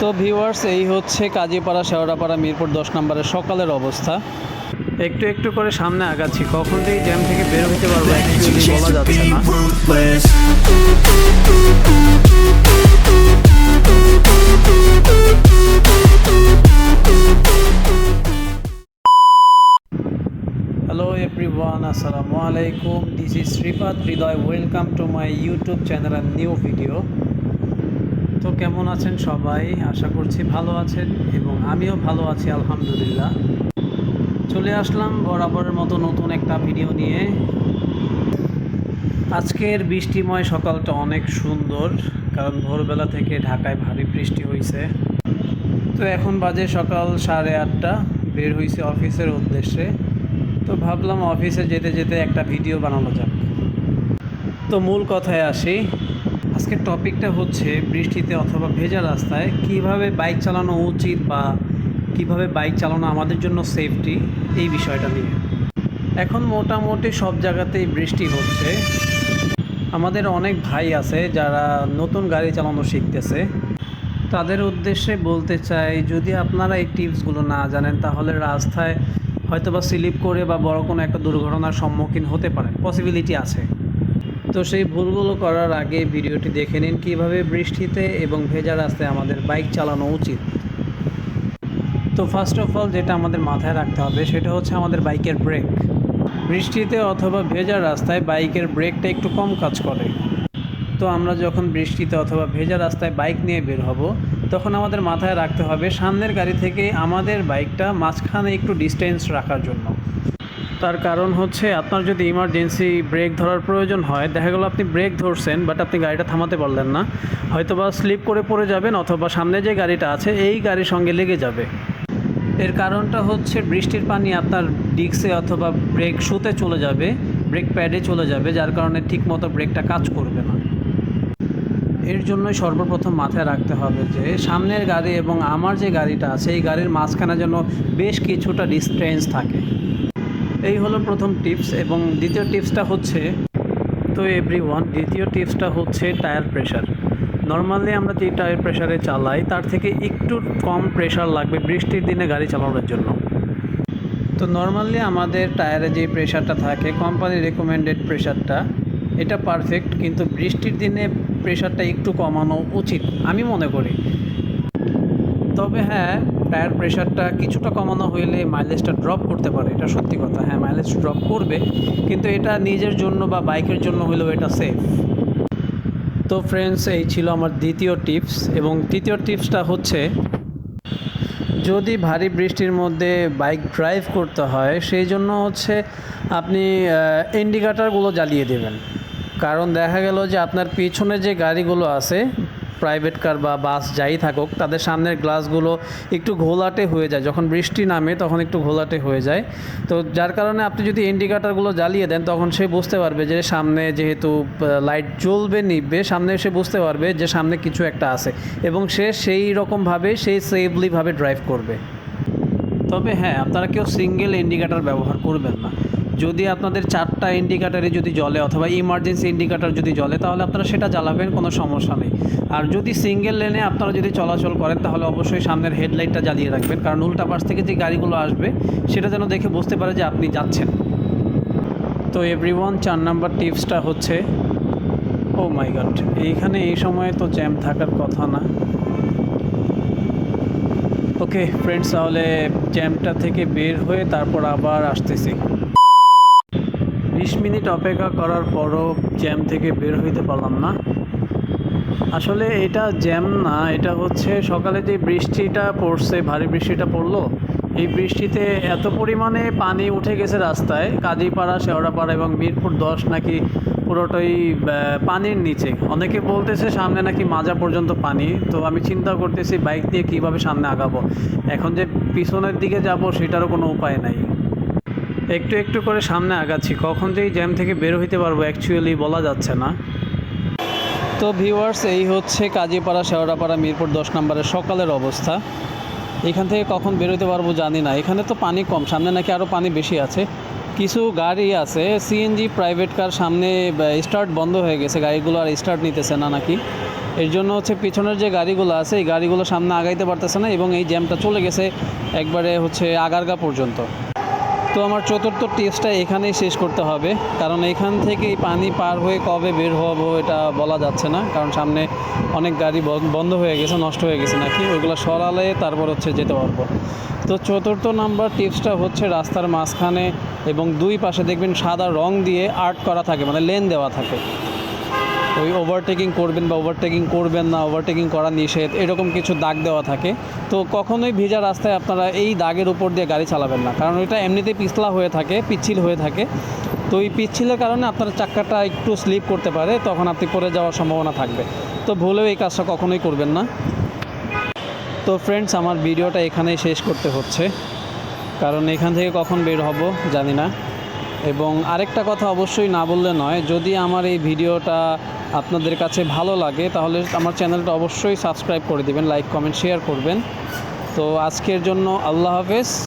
তো ভিউয়ার্স এই হচ্ছে কাজীপাড়া, শেওড়াপাড়া, মিরপুর দশ নম্বরের সকালের অবস্থা। একটু একটু করে সামনে আগাচ্ছি, কখন থেকে জ্যাম থেকে বের হতে পারব বলা যাচ্ছে না. হ্যালো আসসালামু আলাইকুম। This is Shripad Hriday welcome to my YouTube channel and new video কেমন আছেন সবাই? আশা করছি ভালো আছেন এবং আমিও ভালো আছি, আলহামদুলিল্লাহ। চলে আসলাম বরাবরের মতো নতুন একটা ভিডিও নিয়ে। আজকের বৃষ্টিময় সকালটা অনেক সুন্দর, কারণ ভোরবেলা থেকে ঢাকায় ভারী বৃষ্টি হয়েছে তো এখন বাজে সকাল সাড়ে আটটা, বের হয়েছে অফিসের উদ্দেশ্যে। তো ভাবলাম অফিসে যেতে যেতে একটা ভিডিও বানানো যাক। তো মূল কথায় আসি আজকের টপিকটা হচ্ছে বৃষ্টিতে অথবা ভেজা রাস্তায় কীভাবে বাইক চালানো উচিত বা কীভাবে বাইক চালানো আমাদের জন্য সেফটি এই বিষয়টা নিয়ে। এখন মোটামুটি সব জায়গাতেই বৃষ্টি হচ্ছে। আমাদের অনেক ভাই আছে যারা নতুন গাড়ি চালানো শিখতেছে। তাদের উদ্দেশ্যে বলতে চাই, যদি আপনারা এই টিপসগুলো না জানেন, তাহলে রাস্তায় হয়তো বা স্লিপ করে বা বড় কোনো একটা দুর্ঘটনার সম্মুখীন হতে পারেন। পসিবিলিটি আছে। তো সেই ভুলগুলো করার আগে ভিডিওটি দেখে নিন কীভাবে বৃষ্টিতে এবং ভেজা রাস্তায় আমাদের বাইক চালানো উচিত। তো ফার্স্ট অফ অল যেটা আমাদের মাথায় রাখতে হবে সেটা হচ্ছে আমাদের বাইকের ব্রেক বৃষ্টিতে অথবা ভেজা রাস্তায় বাইকের ব্রেকটা একটু কম কাজ করে। তো আমরা যখন বৃষ্টিতে অথবা ভেজা রাস্তায় বাইক নিয়ে বের হব, তখন আমাদের মাথায় রাখতে হবে সামনের গাড়ি থেকে আমাদের বাইকটা মাঝখানে একটু ডিস্টেন্স রাখার জন্য। তার কারণ হচ্ছে আপনার যদি ইমার্জেন্সি ব্রেক ধরার প্রয়োজন হয়, দেখা গেলো আপনি ব্রেক ধরছেন বাট আপনি গাড়িটা থামাতে পারলেন না। হয়তো বা স্লিপ করে পড়ে যাবেন, অথবা সামনে যে গাড়িটা আছে, এই গাড়ির সঙ্গে লেগে যাবে। এর কারণটা হচ্ছে বৃষ্টির পানি আপনার ডিক্সে অথবা ব্রেক শুতে চলে যাবে ব্রেক প্যাডে চলে যাবে, যার কারণে ঠিকমতো ব্রেকটা কাজ করবে না। এর জন্যই সর্বপ্রথম মাথায় রাখতে হবে যে, সামনের গাড়ি এবং আমার যে গাড়িটা আছে, এই গাড়ির মাঝখানে যেন বেশ কিছুটা ডিস্টেন্স থাকে। এই হলো প্রথম টিপস এবং দ্বিতীয় টিপসটা হচ্ছে তো এভরি ওয়ান দ্বিতীয় টিপসটা হচ্ছে টায়ার প্রেশার নর্মালি আমরা যে টায়ার প্রেশারে চালাই, তার থেকে একটু কম প্রেশার লাগবে বৃষ্টির দিনে গাড়ি চালানোর জন্য। তো নর্মালি আমাদের টায়ারে যে প্রেশারটা থাকে কোম্পানি রেকমেন্ডেড প্রেশারটা এটা পারফেক্ট কিন্তু বৃষ্টির দিনে প্রেশারটা একটু কমানো উচিত, আমি মনে করি। তবে হ্যাঁ টায়ার প্রেশারটা কিছুটা কমানো হইলে মাইলেজটা ড্রপ করতে পারে, এটা সত্যি কথা। হ্যাঁ মাইলেজ ড্রপ করবে, কিন্তু এটা নিজের জন্য বা বাইকের জন্য হলেও এটা সেফ তো ফ্রেন্ডস এই ছিল আমার দ্বিতীয় টিপস এবং তৃতীয় টিপসটা হচ্ছে, যদি ভারী বৃষ্টির মধ্যে বাইক ড্রাইভ করতে হয়, সেই জন্য হচ্ছে আপনি ইন্ডিকেটারগুলো জ্বালিয়ে দেবেন। কারণ দেখা গেল যে আপনার পিছনে যে গাড়িগুলো আছে প্রাইভেট কার বা বাস যাই থাকুক, তাদের সামনের গ্লাসগুলো একটু ঘোলাটে হয়ে যায়। যখন বৃষ্টি নামে, তখন একটু ঘোলাটে হয়ে যায়। তো যার কারণে আপনি যদি ইন্ডিকেটারগুলো জ্বালিয়ে দেন, তখন সে বুঝতে পারবে যে সামনে যেহেতু লাইট জ্বলবে নিবে সামনে সে বুঝতে পারবে যে সামনে কিছু একটা আছে এবং সে সেই রকমভাবে সেই সেফলিভাবে ড্রাইভ করবে। তবে হ্যাঁ আপনারা কেউ সিঙ্গেল ইন্ডিকেটার ব্যবহার করবেন না। যদি আপনাদের চারটা ইন্ডিকেটারে যদি জ্বলে অথবা ইমার্জেন্সি ইন্ডিকেটার যদি জ্বলে, তাহলে আপনারা সেটা জ্বালাবেন, কোনো সমস্যা নেই। আর যদি সিঙ্গেল লেনে আপনারা যদি চলাচল করেন, তাহলে অবশ্যই সামনের হেডলাইটটা জ্বালিয়ে রাখবেন। কারণ উল্টা পাশ থেকে যে গাড়িগুলো আসবে, সেটা যেন দেখে বুঝতে পারে যে আপনি যাচ্ছেন। তো এভরিওয়ান চার নাম্বার টিপসটা হচ্ছে ও মাই গড এইখানে এই সময়ে তো জ্যাম থাকার কথা না। ওকে ফ্রেন্ডস তাহলে জ্যামটা থেকে বের হয়ে তারপর আবার আসতেছি। বিশ মিনিট অপেক্ষা করার পরও জ্যাম থেকে বের হইতে পারলাম না। আসলে এটা জ্যাম না, এটা হচ্ছে সকালে যে বৃষ্টিটা পড়ছে, ভারী বৃষ্টিটা পড়ল, এই বৃষ্টিতে এত পরিমাণে পানি উঠে গেছে রাস্তায়, কাজীপাড়া, শেওড়াপাড়া এবং মিরপুর দশ নাকি পুরোটাই পানির নিচে। অনেকে বলতেছে সামনে নাকি মাজা পর্যন্ত পানি, তো আমি চিন্তা করতেছি বাইক দিয়ে কীভাবে সামনে আগাবো। এখন যে পিছনের দিকে যাব সেটারও কোনো উপায় নাই। একটু একটু করে সামনে আগাচ্ছি। কখন যে জ্যাম থেকে বের হইতে পারব অ্যাকচুয়ালি বলা যাচ্ছে না। তো ভিউয়ার্স এই হচ্ছে কাজীপাড়া, শেওড়াপাড়া, মিরপুর দশ নম্বরের সকালের অবস্থা। এখান থেকে কখন বেরোতে পারব জানি না। এখানে তো পানি কম, সামনে নাকি আরও পানি বেশি আছে। কিছু গাড়ি আছে সিএনজি প্রাইভেট কার সামনে স্টার্ট বন্ধ হয়ে গেছে। গাড়িগুলো আর স্টার্ট নিতেছে না নাকি। এর জন্য হচ্ছে পিছনের যে গাড়িগুলো আছে, এই গাড়িগুলো সামনে আগাইতে পারতেছে না এবং এই জ্যামটা চলে গেছে একবারে হচ্ছে আগারগা পর্যন্ত। তো আমার চতুর্থ টিপসটা এখানেই শেষ করতে হবে। কারণ এখান থেকে পানি পার হয়ে কবে বের হব এটা বলা যাচ্ছে না। কারণ সামনে অনেক গাড়ি বন- বন্ধ হয়ে গেছে, নষ্ট হয়ে গেছে নাকি? ওইগুলো সরালে তারপর হচ্ছে যেতে পারব। তো চতুর্থ নাম্বার টিপসটা হচ্ছে রাস্তার মাঝখানে এবং দুই পাশে দেখবেন সাদা রং দিয়ে আর্ট করা থাকে মানে লেন দেওয়া থাকে। ওই ওভারটেকিং করবেন বা ওভারটেকিং করবেন না ওভারটেকিং করা নিষেধ, এরকম কিছু দাগ দেওয়া থাকে। তো কখনোই ভেজা রাস্তায় আপনারা এই দাগের উপর দিয়ে গাড়ি চালাবেন না। কারণ ওইটা এমনিতেই পিছলা হয়ে থাকে, পিচ্ছিল হয়ে থাকে। তো এই পিচ্ছিলের কারণে আপনার চাক্কাটা একটু স্লিপ করতে পারে, তখন আপনি পড়ে যাওয়ার সম্ভাবনা থাকবে। তো ভুলেও এই কাজটা কখনোই করবেন না। তো ফ্রেন্ডস আমার ভিডিওটা এখানেই শেষ করতে হচ্ছে। কারণ এখান থেকে কখন বের হব জানি না। এবং আরেকটা কথা অবশ্যই না বললে নয়, যদি আমার এই ভিডিওটা আপনাদের কাছে ভালো লাগে, তাহলে আমার চ্যানেলটা অবশ্যই সাবস্ক্রাইব করে দিবেন, লাইক, কমেন্ট শেয়ার করবেন। তো আজকের জন্য আল্লাহ হাফেজ।